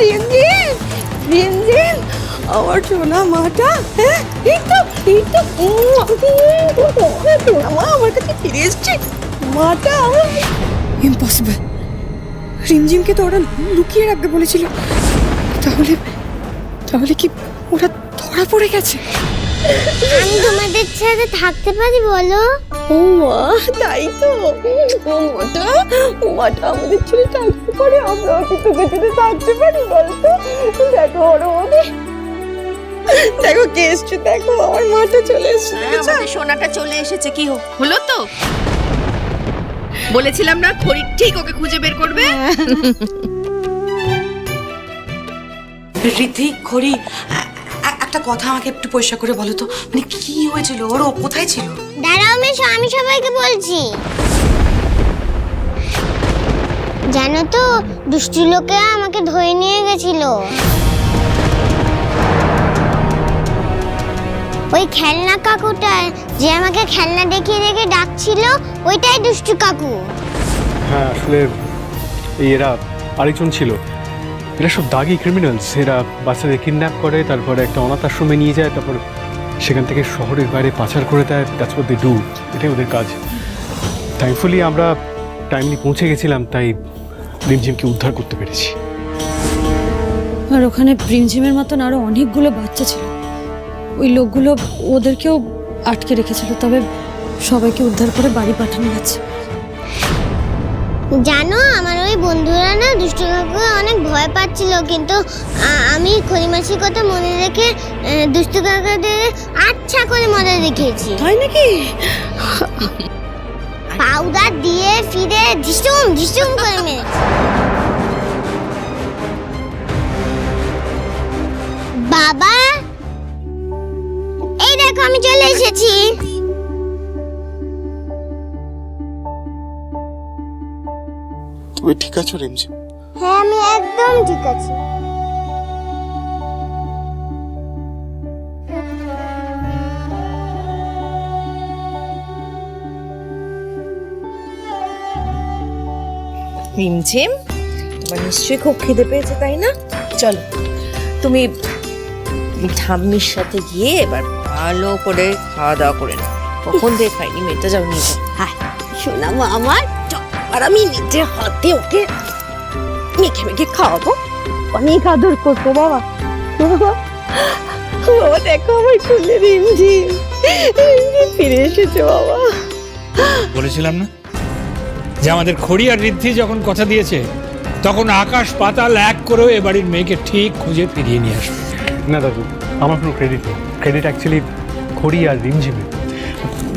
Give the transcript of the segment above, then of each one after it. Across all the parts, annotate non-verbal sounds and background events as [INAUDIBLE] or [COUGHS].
রিমঝিম রিমঝিম। আমার সোনা মাটা হ্যাঁ এই তো এই মা আমার কাছে ফিরে এসছে। মাটা ইম্পসিবল রিমঝিমকে তো ওরা লুকিয়ে রাখবে বলেছিল। তাহলে তাহলে কি ওরা ধরা পড়ে গেছে? আমি তোমাদের সাথে থাকতে পারি বলো? ও মা তাই তো। ও মাটা ও মাটা আমাদের ছেড়ে থাকতে পারে আমরাও কি তোকে ছেড়ে থাকতে পারি বলতো? দেখো ওর মধ্যে দেখো কে এসছে দেখো আমার মাটা চলে এসছে হ্যাঁ? আমাদের সোনাটা চলে এসেছে কি হলো তো? বলেছিলাম না খড়ি ঠিক ওকে খুঁজে বের করবে? রীতি খড়ি একটা কথা আমাকে একটু পরিষ্কার করে বলো তো। মানে কি হয়েছিল? ওর ও কোথায় ছিল? দাঁড়াও আমি আমি সবাইকে বলছি। জানো তো, দুষ্টু লোকে আমাকে ধরে নিয়ে গেছিল। ওই খেলনা কাকুটা, যে আমাকে খেলনা দেখিয়ে দেখে ডাকছিল, ওইটাই দুষ্টু কাকু। হ্যাঁ আসলে এরা আরেকজন ছিল। এরা সব দাগি ক্রিমিনালস এরা বাচ্চাদের কিডন্যাপ করে, তারপরে একটা অনাথ আশ্রমে নিয়ে যায়, তারপর সেখান থেকে শহরের বাইরে পাচার করে দেয়। দ্যাটস what they ডু এটাই ওদের কাজ। থ্যাঙ্কফুলি আমরা টাইমলি পৌঁছে গেছিলাম, তাই রিমঝিমকে উদ্ধার করতে পেরেছি। আর ওখানে প্রিমঝিমের মতন আরও অনেকগুলো বাচ্চা ছিল। ওই লোকগুলো ওদেরকেও আটকে রেখেছিল তবে সবাইকে উদ্ধার করে বাড়ি পাঠানো গেছে জানো আমার ওই বন্ধুরা না দুষ্টু কাকু অনেক ভয় পাচ্ছিল কিন্তু আমি খড়িমাসির কথা মনে রেখে দুষ্টু কাকাদের আচ্ছা করে মজা দেখিয়েছি। তাই নাকি? পাউডার দিয়ে ফিরে ঝিসুম ঝিসুম করে মেরেছি। বাবা! এই দেখো আমি চলে এসেছি। তুমি ঠিক আছো রিমঝিম? হ্যাঁ আমি একদম ঠিক আছি। রিমঝিম তোমার নিশ্চয়ই খুব খিদে পেয়েছে তাই না? চলো তুমি ঠাম্মির সাথে গিয়ে এবার ভালো করে খাওয়া দাওয়া করে নাও। কখন দিয়ে খাইনি মেয়েটা যাও নিয়ে হায় আমার আর আমি নিজের হাতে ওকে মেখে মেখে খাওয়াবো। অনেক আদর করব বাবা। বাবা বাবা দেখো আমার চুলে রিমঝিম রিমঝিম ফিরে এসেছে বাবা। বলেছিলাম না? যে আমাদের খড়ি আর ঋদ্ধি যখন কথা দিয়েছে তখন আকাশ পাতাল এক করেও এ বাড়ির মেয়েকে ঠিক খুঁজে ফিরিয়ে নিয়ে আসবে। না দাদু আমার কোনো ক্রেডিট নেই। ক্রেডিট অ্যাকচুয়ালি খড়ি আর রিমঝিমের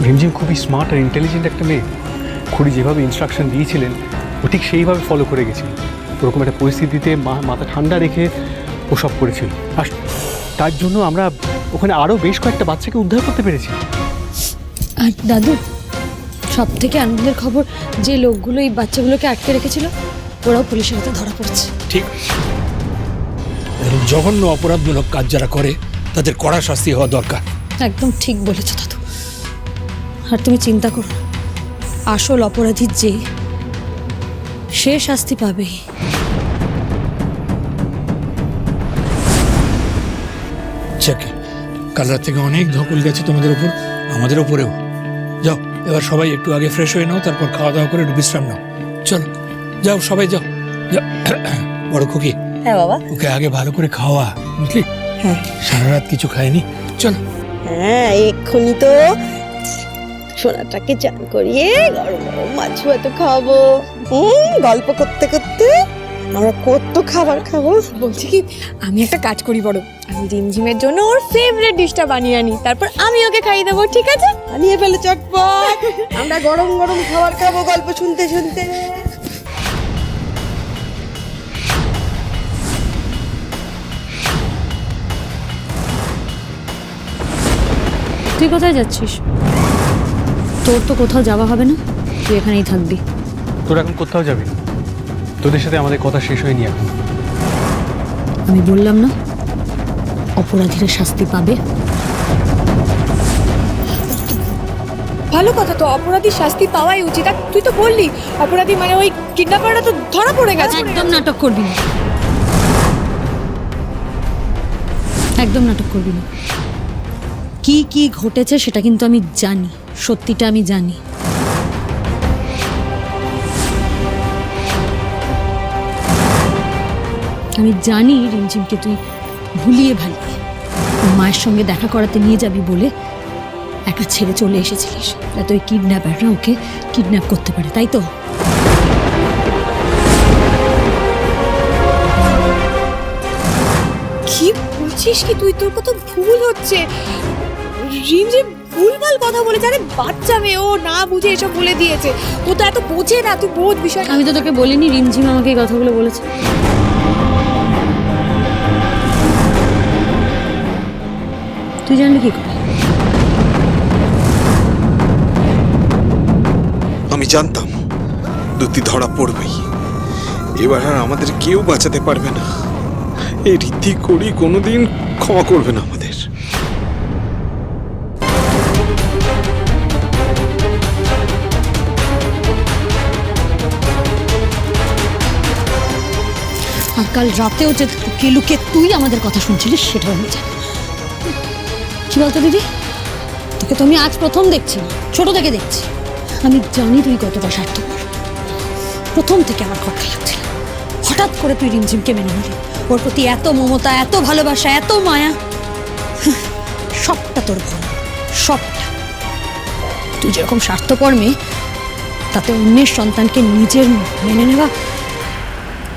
রিমঝিম খুবই স্মার্ট আর ইন্টেলিজেন্ট একটা মেয়ে। খড়ি যেভাবে ইনস্ট্রাকশন দিয়েছিলেন ও ঠিক সেইভাবে ফলো করে গেছিল। ওরকম একটা পরিস্থিতিতে মা মাথা ঠান্ডা রেখে ও সব করেছিল। আর তার জন্য আমরা ওখানে আরও বেশ কয়েকটা বাচ্চাকে উদ্ধার করতে পেরেছি। আর দাদু সব থেকে আনন্দের খবর যে লোকগুলো এই বাচ্চাগুলোকে আটকে রেখেছিল ওরাও পুলিশের হাতে ধরা পড়ছে। ঠিক। এরকম জঘন্য অপরাধমূলক কাজ যারা করে তাদের কড়া শাস্তি হওয়া দরকার। একদম ঠিক বলেছ দাদু। আর তুমি চিন্তা করো আসল অপরাধীর যে সে শাস্তি পাবে কাল রাত থেকে অনেক ধকল গেছে তোমাদের উপর আমাদের উপরেও। যাও। এবার সবাই একটু আগে ফ্রেশ হয়ে নাও তারপর খাওয়া দাওয়া করে একটু বিশ্রাম নাও। চলো যাও সবাই যাও। যাও। [COUGHS] বড় খুকি হ্যাঁ বাবা। ওকে আগে ভালো করে খাওয়া বুঝলি? হ্যাঁ। সারা রাত কিছু খায়নি। চলো। হ্যাঁ এক্ষুনি তো সোনাটাকে চান করিয়ে গরম গরম মাছ ভাত খাওয়াবো। গল্প করতে করতে আমরা কত খাবার খাব? বলছি কি আমি একটা কাজ করি বড়। আমি রিমঝিমের জন্য ওর ফেভারিট ডিশটা বানিয়ে আনি। তারপর আমি ওকে খাইয়ে দেবো ঠিক আছে? আনিয়ে ফেলে চটপট। আমরা গরম গরম খাবার খাব গল্প শুনতে শুনতে। তুই কোথায় যাচ্ছিস? তোর তো কোথাও যাওয়া হবে না তুই এখানেই থাকবি। তোর এখন কোথাও যাবি না। তোদের সাথে আমাদের কথা শেষ হয়নি এখন। আমি বললাম না অপরাধীরা শাস্তি পাবে। ভালো কথা তো অপরাধী শাস্তি পাওয়াই উচিত। আর তুই তো বললি অপরাধী মানে ওই কিডন্যাপাররা তো ধরা পড়ে গেছে। একদম নাটক করবি না। একদম নাটক করবি না। কি কি ঘটেছে সেটা কিন্তু আমি জানি সত্যিটা আমি জানি। আমি জানি রিমঝিমকে তুই ভুলিয়ে ভালিয়ে মায়ের সঙ্গে দেখা করাতে নিয়ে যাবি বলে একা ছেড়ে চলে এসেছিলিস। যাতে ওই কিডন্যাপাররা ওকে কিডন্যাপ করতে পারে তাই তো? কি বলছিস কি তুই? তোর কত ভুল হচ্ছে। রিমঝিম ভুলভাল কথা বলেছে। আরে বাচ্চা মেয়ে ও না বুঝে এসব বলে দিয়েছে। ও তো এত বোঝে না তুই বোধ বিষয়টা। আমি তো তোকে বলিনি রিমঝিম আমাকে এই কথাগুলো বলেছে। তুই জানলি কি করে? আমি জানতাম দুটি ধরা পড়বেই। এবার আর আমাদের কেউ বাঁচাতে পারবে না। এই রীতি করি কোনোদিন ক্ষমা করবে না আমাদের। আর কাল রাতেও যে লুকিয়ে লুকিয়ে তুই আমাদের কথা শুনছিলিস সেটাও আমি জানি কি বলতো দিদি? তোকে তো আমি আজ প্রথম দেখছি, ছোট থেকে দেখছি। আমি জানি তুই কতটা স্বার্থপর। প্রথম থেকে আমার খটকা লাগছিল। হঠাৎ করে তুই রিমঝিমকে মেনে নিলি। ওর প্রতি এত মমতা, এত ভালোবাসা, এত মায়া। সবটা তোর ভুল, সবটা। তুই যেরকম স্বার্থপর মেয়ে, তাতে অন্যের সন্তানকে নিজের মেনে নেওয়া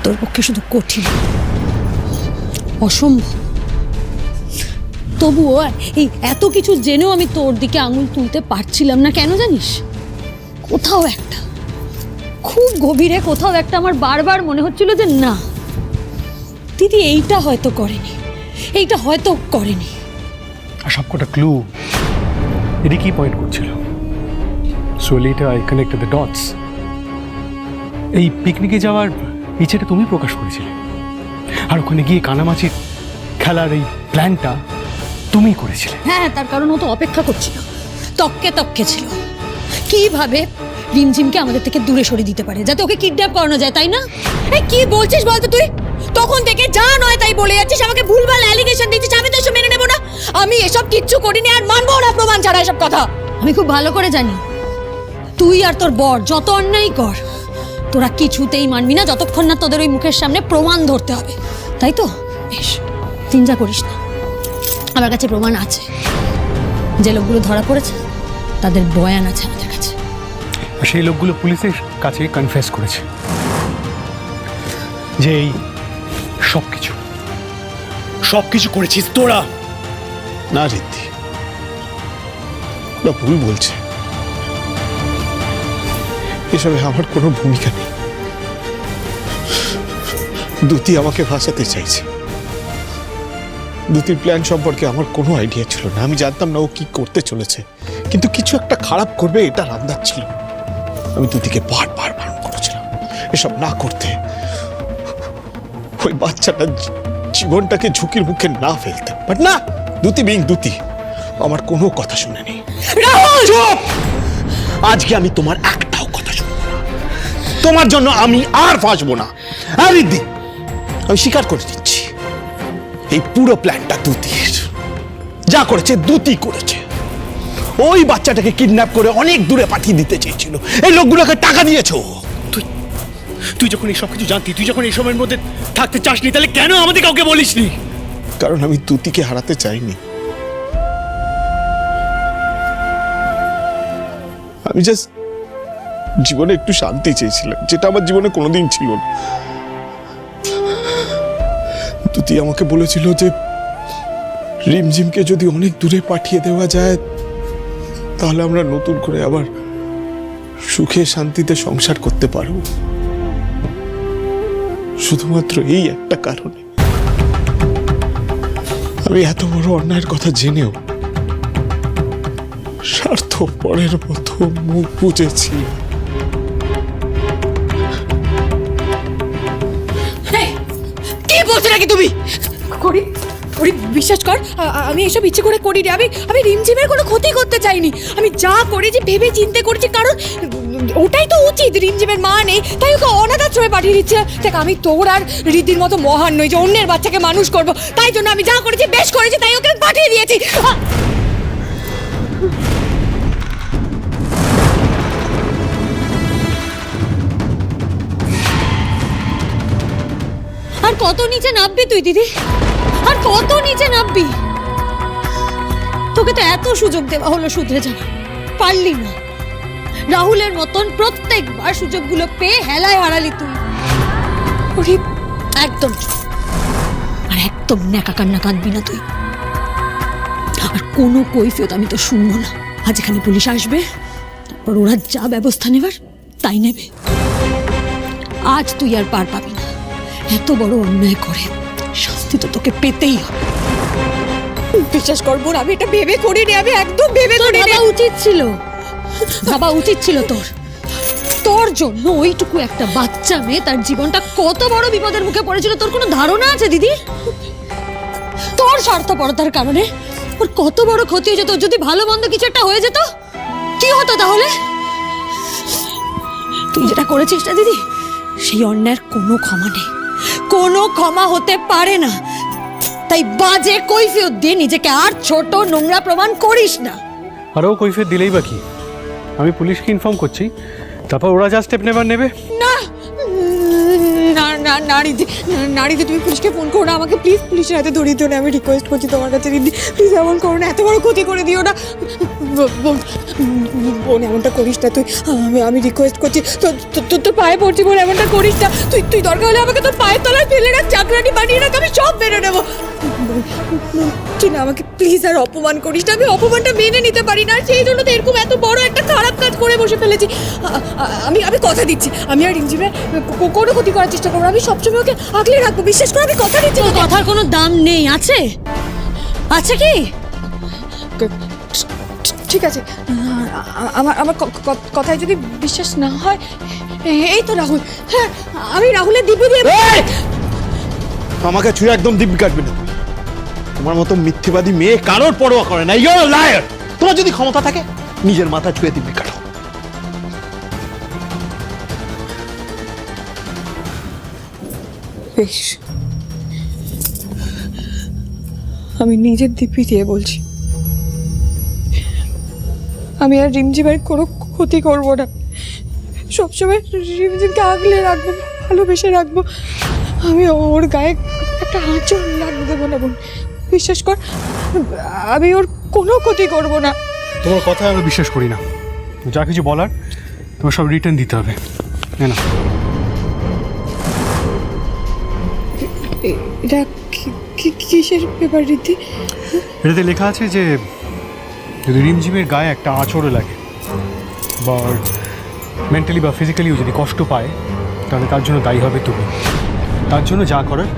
তোর পক্ষে শুধু কঠিন, অসম্ভব। তবুও এই এত কিছু জেনেও আমি তোর দিকে আঙুল তুলতে পারছিলাম না, কেন জানিস? কোথাও একটা, খুব গভীরে কোথাও একটা আমার বারবার মনে হচ্ছিল যে না, দিদি এইটা হয়তো করেনি, এইটা হয়তো করেনি। আর সবকটা ক্লু এদিকেই পয়েন্ট করছিল? So later I connect the dots এই পিকনিকে যাওয়ার ইচ্ছেটা তুমি প্রকাশ করেছিলে। আর ওখানে গিয়ে কানামাছির খেলার এই প্ল্যানটা তুমিই করেছিলে। হ্যাঁ তার কারণ ও তো অপেক্ষা করছিল। তককে তককে ছিল। কীভাবে রিমঝিমকে আমাদের থেকে দূরে সরিয়ে দিতে পারে? যাতে ওকে কিডন্যাপ করানো যায়, তাই না? এই কি বলছিস বলতো তুই? তখন থেকে যা নয় তাই বলে যাচ্ছিস, আমাকে ভুলভাল অ্যালিগেশন দিচ্ছিস, আমি তো এসব মেনে নেব না। আমি এসব কিচ্ছু করিনি আর মানবো না প্রমাণ ছাড়া এসব কথা। আমি খুব ভালো করে জানি। তুই আর তোর বর, যত অন্যায় কর, তোরা কিছুতেই মানবি না, যতক্ষণ না তোদের ওই মুখের সামনে প্রমাণ ধরতে হবে। তাই তো? বেশ, চিন্তা করিস না। আমার কাছে প্রমাণ আছে। যে লোকগুলো ধরা পড়েছে তাদের বয়ান আছে আমাদের কাছে। সেই লোকগুলো পুলিশের কাছে কনফেস করেছে। যে এই সব কিছু সব কিছু করেছিস তোরা। না রীতি ওরা ভুল বলছে। এসবে আমার কোনো ভূমিকা নেই। দুতি আমাকে ভাসাতে চাইছে। দুতির প্ল্যান সম্পর্কে আমার কোনো আইডিয়া ছিল না। আমি জানতাম না ও কি করতে চলেছে। কিন্তু কিছু একটা খারাপ করবে এটা আন্দাজ ছিল। আমি দুতিকে বারবার বারণ করেছিলাম এসব না করতে। ওই বাচ্চাটা জীবনটাকে ঝুঁকির মুখে না ফেলতে। বাট না দুতি বিং দুতি আমার কোনো কথা শুনেনি চুপ! আজকে আমি তোমার একটাও কথা শুনব না। তোমার জন্য আমি আর ফাঁসবো না। আর আমি স্বীকার করে দিচ্ছি। এই পুরো প্ল্যানটা দুতির। যা করেছে দুতি করেছে। ওই বাচ্চাটাকে কিডন্যাপ করে অনেক দূরে পাঠিয়ে দিতে চেয়েছিল। এই লোকগুলোকে টাকা দিয়েছ? তুই তুই যখন এই সব কিছু জানতি তুই যখন এই সময়ের মধ্যে থাকতে চাসনি তাহলে কেন আমাদের কাউকে বলিসনি? কারণ আমি দুতিকে হারাতে চাইনি। আমি জাস্ট জীবনে একটু শান্তি চেয়েছিলাম যেটা আমার জীবনে কোনোদিন ছিল না। দুতি আমাকে বলেছিল যে রিমঝিমকে যদি অনেক দূরে পাঠিয়ে দেওয়া যায়, তাহলে আমরা নতুন করে আবার সুখে শান্তিতে সংসার করতে পারব। শুধুমাত্র এই একটা কারণে। আমি এত বড় অন্যায়ের কথা জেনেও স্বার্থ পরের মতো মুখ বুঝেছি করি বিশ্বাস কর আমি এসব ইচ্ছে করে করিনি। আমি আমি রিমঝিমের কোনো ক্ষতি করতে চাইনি। আমি যা করেছি, ভেবে চিন্তে করেছি, কারণ ওটাই তো উচিত, রিমঝিমের মা নেই, তাই ওকে অনাথ আশ্রমে পাঠিয়ে দিচ্ছে। দেখ, আমি তোর আর রিদ্ধির মতো মহান নই যে অন্যের বাচ্চাকে মানুষ করব। তাই জন্য আমি যা করেছি, বেশ করেছি, তাই ওকে পাঠিয়ে দিয়েছি। আর কত নিচে নামবি তুই, দিদি? আর কত নিচে নামবি? তোকে তো এত সুযোগ দেওয়া হলো শুধরে যাওয়া পারলি না। রাহুলের মতন প্রত্যেকবার সুযোগগুলো পেয়ে হেলায় হারালি তুই। একদম আর একদম ন্যাকা কান্না কাঁদবি না তুই। আর কোনো কৈফিয়ত আমি তো শুনব না। আজ এখানে পুলিশ আসবে, তারপর ওরা যা ব্যবস্থা নেবার, তাই নেবে। আজ তুই আর পার পাবি না। এত বড় অন্যায় করে। শাস্তি তো তোকে পেতেই হবে। বিশ্বাস করব না আমি এটা ভেবে করিনি আমি একদম ভেবে তোর করিনি। ভাবা উচিত ছিল। ভাবা উচিত ছিল তোর। তোর জন্য ওইটুকু একটা বাচ্চা মেয়ে তার জীবনটা কত বড় বিপদের মুখে পড়েছিল তোর কোনো ধারণা আছে দিদি? তোর স্বার্থপরতার কারণে ওর কত বড় ক্ষতি হয়ে যেত ওর যদি ভালো মন্দ কিছু একটা হয়ে যেত কি হতো তাহলে? তুই যেটা করেছিস না দিদি সেই অন্যায়ের কোনো ক্ষমা নেই। কোনো ক্ষমা হতে পারে না। তাই বাজে কৈফিয়ত দিয়ে নিজেকে আর ছোট নোংরা প্রমাণ করিস না। আরও কৈফিয়ত দিলেই বা কি? আমি পুলিশকে ইনফর্ম করছি। তারপর ওরা যা স্টেপ নেবার নেবে। না! না না নারীদি নারীদি তুমি পুলিশকে ফোন করো না। আমাকে প্লিজ পুলিশের হাতে ধরিয়ে দিও না। আমি রিকোয়েস্ট করছি তোমার কাছে। রিদি প্লিজ এমন করো না। এত বড় ক্ষতি করে দিও না। বোন, এমনটা করিস না তুই। আমি আমি রিকোয়েস্ট করছি তোর তোর- পায়ে পড়ছি বোন, এমনটা করিস না। তুই তুই দরকার হলে আমাকে তোর পায়ের তলায় ফেলে রাখ, চাকরানি বানিয়ে রাখ, আমি সব মেনে নেব। তুই না আমাকে প্লিজ আর অপমান করিস না, আমি অপমানটা মেনে নিতে পারি না, সেই জন্য তো এরকম এত বড় একটা খারাপ কাজ করে বসে ফেলেছি। আমি আমি কথা দিচ্ছি, আমি আর রিমঝিমে কোনো ক্ষতি করার চেষ্টা করব। আমি সবসময় ওকে আগলে রাখব, বিশ্বাস করে, আমি কথা দিচ্ছি। কথার কোনো দাম নেই, আছে? আছে কি? ঠিক আছে। আমার আমার কথায় যদি বিশ্বাস না হয় এই তো রাহুল। হ্যাঁ আমি রাহুলের দিব্যি দিয়ে আমাকে ছুঁয়ে একদম দিব্যি কাটবে না। তোমার মতো মিথ্যেবাদী মেয়ে কারোর পরোয়া করে না। ইউর লায়ার তোমার যদি ক্ষমতা থাকে নিজের মাথা ছুঁয়ে দিব্যি কাটো। বেশ। আমি নিজের দিব্যি দিয়ে বলছি। আমি আর রিমঝিমের কোনো ক্ষতি করব না। সবসময় রিমঝিমকে আগলে রাখব ভালোবেসে রাখব। আমি ওর গায়ে একটা আঁচল লাগতে দেবো না বোন। বিশ্বাস কর আমি ওর কোনো ক্ষতি করব না। তোমার কথা আমি বিশ্বাস করি না। যা কিছু বলার তোমার সব রিটার্ন দিতে হবে। না না এটা কিসের পেপার রীতি? এটাতে লেখা আছে যে যদি রিমঝিমের গায়ে একটা আঁচড়ও লাগে, বা মেন্টালি বা ফিজিক্যালিও যদি কষ্ট পায়, তাহলে তার জন্য দায়ী হবে তুমি। তার জন্য যা করার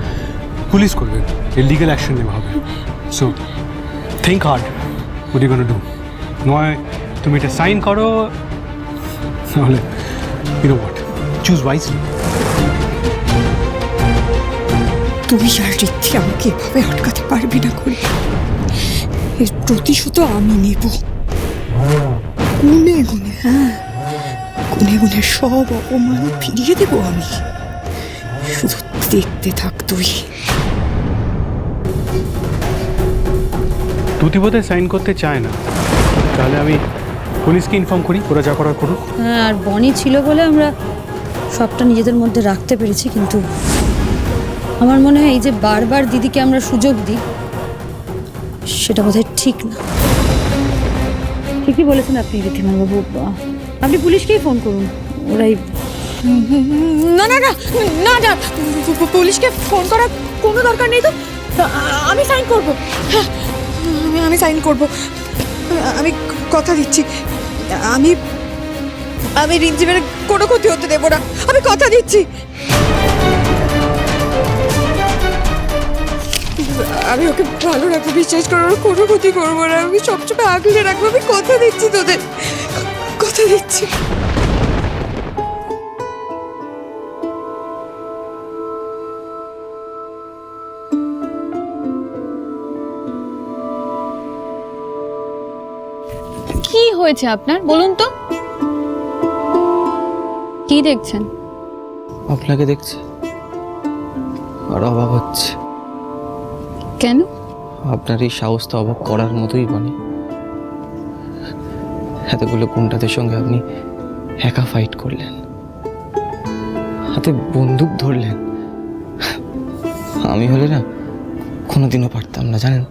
পুলিশ করবে, এর লিগাল অ্যাকশন নেওয়া হবে। So think hard would you do নয়, তুমি এটা সাইন করো, নাহলে you know what choose wisely Riddhi আমাকে এভাবে আটকাতে পারবি না করি এর প্রতিশোধ আমি নেব। গুনে গুনে হ্যাঁ। গুনে গুনে সব অপমান ফিরিয়ে দেব আমি। শুধু দেখতে থাক তুই। তুতি বোধহয় সাইন করতে চায় না। তাহলে আমি পুলিশকে ইনফর্ম করি ওরা যা করার করুক। হ্যাঁ আর বনি ছিল বলে আমরা সবটা নিজেদের মধ্যে রাখতে পেরেছি কিন্তু আমার মনে হয় এই যে বারবার দিদিকে আমরা সুযোগ দিই সেটা বোধহয় ঠিক না। ঠিকই বলেছেন আপনি ঋদ্ধিমানবাবু আপনি পুলিশকেই ফোন করুন ওরাই না না না না না পুলিশকে ফোন করার কোনো দরকার নেই তো। আমি সাইন করব। হ্যাঁ, আমি আমি সাইন করব। আমি কথা দিচ্ছি। আমি আমি রিমঝিমের কোনো ক্ষতি হতে দেবো না। আমি কথা দিচ্ছি। আমি ওকে ভালো রাখব বিশ্বাস করো ওর কোনো ক্ষতি করব না। আমি সবসময় আগলে রাখব আমি কথা দিচ্ছি তোদের। কথা দিচ্ছি। কি হয়েছে আপনার? বলুন তো। কি দেখছেন? আপনাকে দেখছি। আর অবাক হচ্ছে। কেন? আপনার এই সাহস তো অবাক করার মতোই বনে। এতগুলো গুন্ডাদের সঙ্গে আপনি একা ফাইট করলেন। হাতে বন্দুক ধরলেন। আমি হলে না কোনোদিনও পারতাম না জানেন?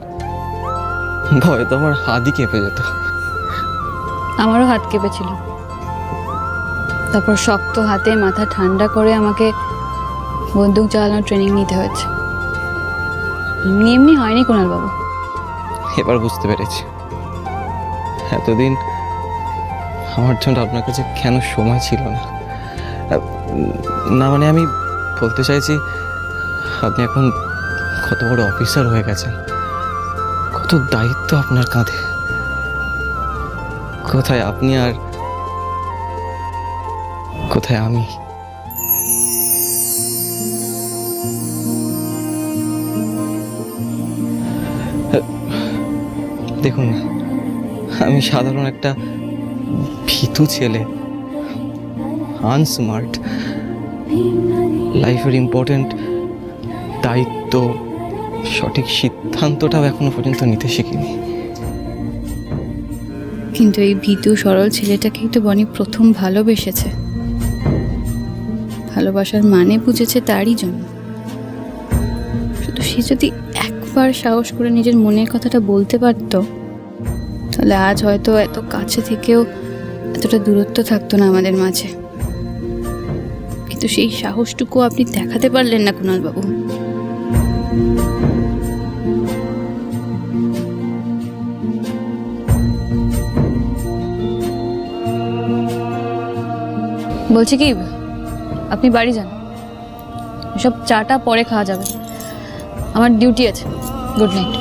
ভয় তো আমার হাতই কেঁপে যেত। আমারও হাত কেঁপেছিল। তারপর শক্ত হাতে মাথা ঠান্ডা করে আমাকে বন্দুক চালানোর ট্রেনিং নিতে হয়েছে। এমনি এমনি হয়নি বাবু এবার বুঝতে পেরেছি। এতদিন আমার জন্য আপনার কাছে কেন সময় ছিল না? না মানে আমি বলতে চাইছি, আপনি এখন কত বড় অফিসার হয়ে গেছেন। কত দায়িত্ব আপনার কাঁধে। কোথায় আপনি আর কোথায় আমি? দেখুন, আমি সাধারণ একটা ভীতু ছেলে আনস্মার্ট লাইফের ইম্পর্টেন্ট দায়িত্ব, সঠিক সিদ্ধান্তটাও এখনও পর্যন্ত নিতে শিখিনি। কিন্তু এই ভীতু সরল ছেলেটাকেই তো বনি প্রথম ভালোবেসেছে। ভালোবাসার মানে বুঝেছে তারই জন্য। শুধু সে যদি একবার সাহস করে নিজের মনের কথাটা বলতে পারতো, তাহলে আজ হয়তো এত কাছে থেকেও এতটা দূরত্ব থাকতো না আমাদের মাঝে। কিন্তু সেই সাহসটুকু আপনি দেখাতে পারলেন না কুণাল বাবু বলছি কি, আপনি বাড়ি যান। সব চাটা পরে খাওয়া যাবে। আমার ডিউটি আছে। গুড নাইট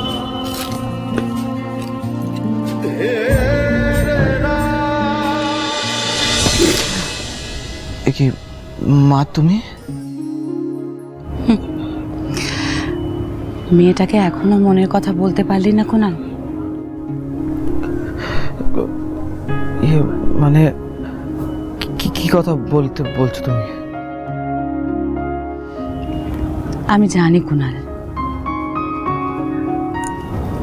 এ কি মা তুমি? মেয়েটাকে এখনও মনের কথা বলতে পারলি না কোনাল? ইয়ে মানে কি কি কথা বলতে বলছো তুমি? আমি জানি কুনাল।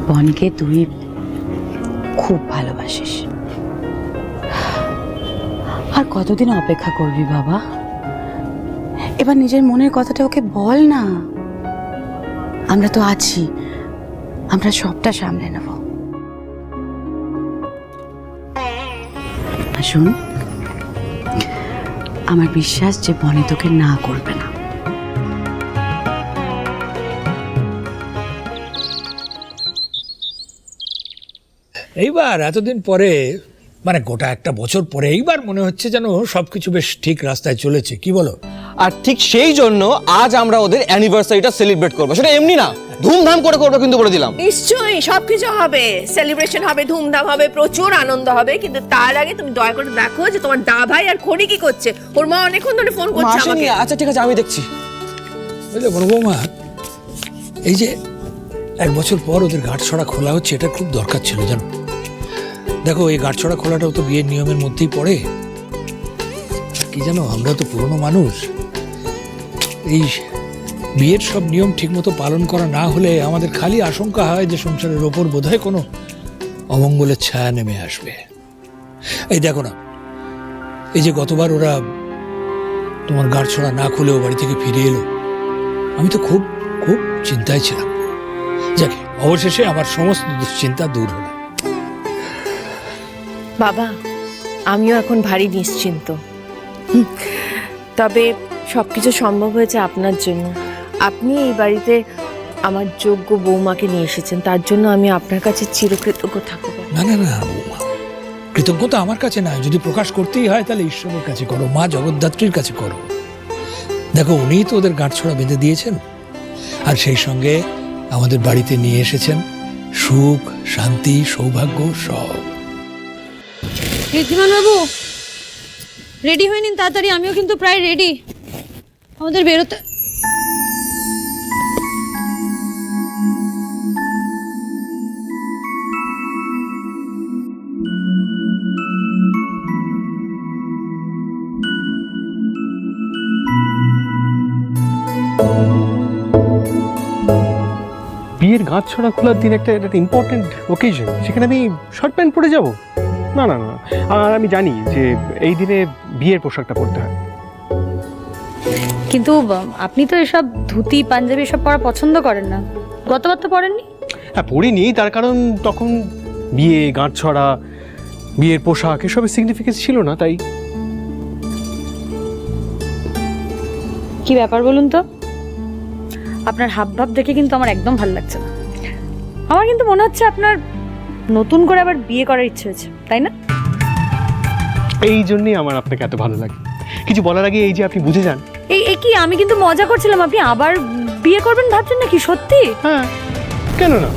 বনকে তুই খুব ভালোবাসিস। আর কতদিন অপেক্ষা করবি বাবা? এবার নিজের মনের কথাটা ওকে বল না। আমরা তো আছি। আমরা সবটা সামলে নেব। আর শোন আমার বিশ্বাস যে বনে তোকে না করবে এইবার এতদিন পরে মানে গোটা একটা বছর পরে এইবার মনে হচ্ছে যেন সবকিছু বেশ ঠিক রাস্তায় চলেছে। কি বলো? আর ঠিক সেই জন্য আজ আমরা ওদের অ্যানিভার্সারিটা সেলিব্রেট করব। সেটা এমনি না ধুমধাম করে করব কিন্তু বলে দিলাম। নিশ্চয়ই সবকিছু হবে। সেলিব্রেশন হবে ধুমধাম হবে প্রচুর আনন্দ হবে। কিন্তু তার আগে তুমি দয়া করে দেখো যে তোমার দা ভাই আর খড়ি কি করছে। ওর মা অনেকক্ষণ ধরে ফোন করছে আমাকে। আচ্ছা ঠিক আছে আমি দেখছি। বুঝলে বড় বৌমা এই যে এক বছর পর ওদের গাঁটছড়া খোলা হচ্ছে এটা খুব দরকার ছিল জানো? দেখো, এই গাঁটছড়া খোলাটাও তো বিয়ের নিয়মের মধ্যেই পড়ে। কি জানো, আমরা তো পুরনো মানুষ। এই বিয়ের সব নিয়ম ঠিকমতো পালন করা না হলে আমাদের খালি আশঙ্কা হয় যে সংসারের ওপর বোধহয় কোনো অমঙ্গলের ছায়া নেমে আসবে। এই দেখো না, এই যে গতবার ওরা তোমার গাঁটছড়া না খুলেও বাড়ি থেকে ফিরে এলো, আমি তো খুব খুব চিন্তায় ছিলাম। যাকে, অবশেষে আমার সমস্ত দুশ্চিন্তা দূর হলো। বাবা, আমিও এখন ভারী নিশ্চিন্ত। তবে সব কিছু সম্ভব হয়েছে আপনার জন্য। আপনি এই বাড়িতে আমার যোগ্য বৌমাকে নিয়ে এসেছেন, তার জন্য আমি আপনার কাছে চিরকৃতজ্ঞ থাকব। না না না, বৌমা। কৃতজ্ঞতা আমার কাছে না যদি প্রকাশ করতেই হয়, তাহলে ঈশ্বরের কাছে করো, মা জগদ্ধাত্রীর কাছে করো। দেখো, উনিই তো ওদের গাঁটছড়া বেঁধে দিয়েছেন। আর সেই সঙ্গে আমাদের বাড়িতে নিয়ে এসেছেন সুখ, শান্তি, সৌভাগ্য, সব। বাবু রেডি হয়ে নিন তাড়াতাড়ি, আমিও কিন্তু প্রায় রেডি আমাদের বেরোতে বিয়ের গাছ ছড়া খোলার দিন একটা ইম্পর্টেন্ট ওকেশন সেখানে আমি শর্ট প্যান্ট পরে যাব। না না না আর আমি জানি যে এই দিনে বিয়ের পোশাকটা পরতে হয়। কিন্তু আপনি তো এসব ধুতি পাঞ্জাবি এসব পরা পছন্দ করেন না। গতবার তো পরেননি? হ্যাঁ পরিনি তার কারণ তখন বিয়ে গাঁট ছড়া বিয়ের পোশাক এসবের সিগনিফিকেন্স ছিল না তাই। কি ব্যাপার বলুন তো? আপনার হাব ভাব দেখে কিন্তু আমার একদম ভালো লাগছে না। আমার কিন্তু মনে হচ্ছে আপনার নতুন করে আবার বিয়ে করার ইচ্ছে হয়েছে তাই না? এই জন্যই আমার আপনাকে এত ভালো লাগে। কিছু বলার আগে এই যে আপনি বুঝে যান। এই কি আমি কিন্তু মজা করছিলাম আপনি আবার বিয়ে করবেন ভাবছেন নাকি সত্যি? হ্যাঁ কেন না?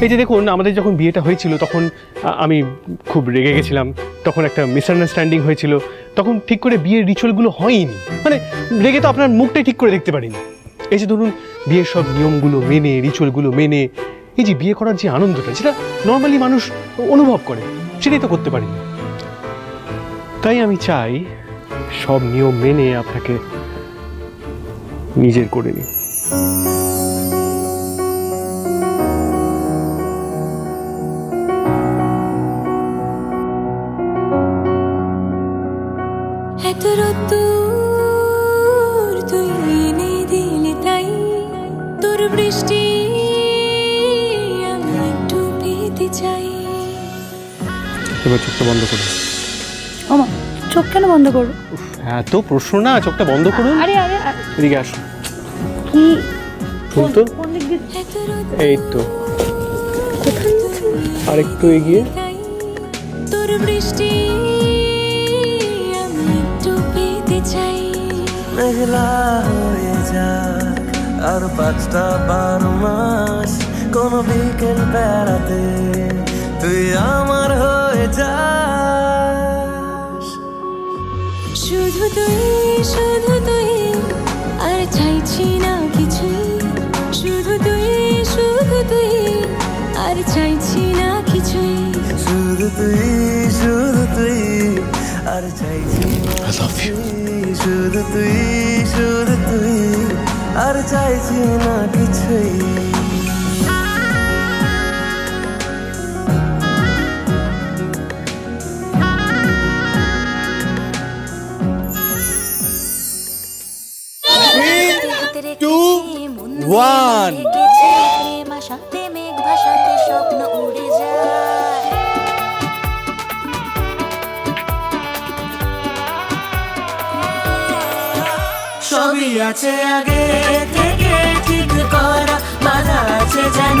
এই যে দেখুন আমাদের যখন বিয়েটা হয়েছিল তখন আমি খুব রেগে গেছিলাম। তখন একটা মিসআন্ডারস্ট্যান্ডিং হয়েছিল। তখন ঠিক করে বিয়ের রিচুয়ালগুলো হয়নি। মানে রেগে তো আপনার মুখটাই ঠিক করে দেখতে পারিনি। এই যে ধরুন বিয়ের সব নিয়মগুলো মেনে রিচুয়ালগুলো মেনে এই যে বিয়ে করার যে আনন্দটা, যেটা নর্মালি মানুষ অনুভব করে, সেটাই তো করতে পারিনি তাই আমি চাই সব নিয়ম মেনে আপনাকে নিজের করে নিই এবার চোখটা বন্ধ করুন ওমা চোখ কেন বন্ধ করব এত প্রশ্ন না চোখটা বন্ধ করুন। আরে আরে এদিকে আসুন। কি? তো? এই তো। আরেকটু এগিয়ে। তোর বৃষ্টি আমি একটু পেতে চাই। মেঘলা হয়ে যাক আর পাঁচটা বারো মাস কোনো বিকেল বেড়াতে। তুই আমার হয়ে যাস। শুধু তুই শুধু তুই আর চাইছি না কিছুই শুধু তুই শুধু তুই আর চাইছি না কিছুই শুধু তুই শুধু তুই আর চাইছি না I love you. শুধু তুই শুধু তুই আর চাইছি না কিছুই। ওয়ান আছে আগে থেকে ঠিক করা বাধা আছে যেন।